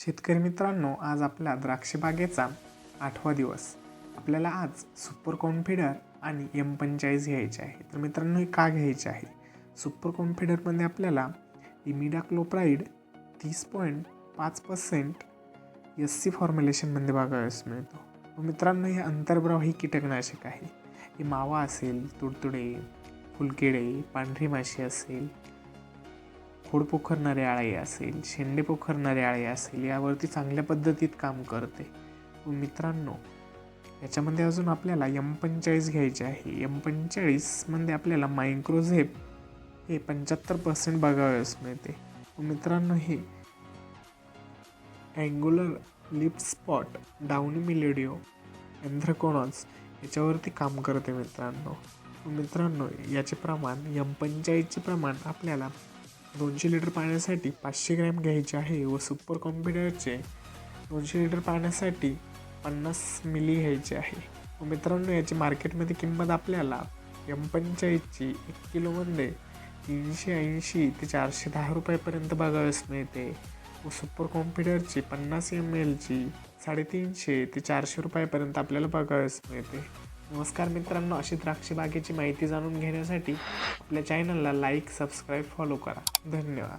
शेतकरी मित्रांनो आज आपल्या द्राक्षबागेचा आठवा दिवस. आपल्याला आज सुपर कॉन्फिडर आणि एम पंचेचाळीस घ्यायचे आहे. तर मित्रांनो हे का घ्यायचे आहे? सुपर कॉन्फिडरमध्ये आपल्याला इमिडाक्लोप्राईड तीस पॉईंट पाच पर्सेंट एस सी फॉर्म्युलेशनमध्ये बघावयास मिळतो. व मित्रांनो हे अंतर्ब्राव ही कीटकनाशक आहे. हे मावा असेल तुडतुडे फुलकिडे पांढरी माशी असेल खोड पोखरणारे आळे असेल शेंडे पोखरणारे आळे असेल यावरती चांगल्या पद्धतीत काम करते. मित्रांनो याच्यामध्ये अजून आपल्याला यम पंचेचाळीस घ्यायचे आहे. यम पंचेचाळीसमध्ये आपल्याला मायक्रोझेप हे पंच्याहत्तर पर्सेंट बघावयास मिळते. मित्रांनो हे angular leaf spot downy mildew anthracnose याच्यावरती काम करते मित्रांनो. मित्रांनो याचे प्रमाण यम पंचेचाळीसचे प्रमाण आपल्याला दोनशे लिटर पाण्यासाठी पाचशे ग्रॅम घ्यायचे आहे व सुपर कॉम्प्युटरचे दोनशे लिटर पाण्यासाठी पन्नास मिली घ्यायचे आहे. व मित्रांनो याची मार्केटमध्ये किंमत आपल्याला एम पंचायतची एक किलोमध्ये तीनशे ऐंशी ते चारशे दहा रुपयापर्यंत बघावयास मिळते. व सुपर कॉम्प्युटरची पन्नास एम एलची साडेतीनशे ते चारशे रुपयापर्यंत आपल्याला बघावयास मिळते. नमस्कार मित्रांनो अशी द्राक्ष बागेची माहिती जाणून घेण्यासाठी आपल्या चॅनलला लाईक सबस्क्राईब फॉलो करा. धन्यवाद.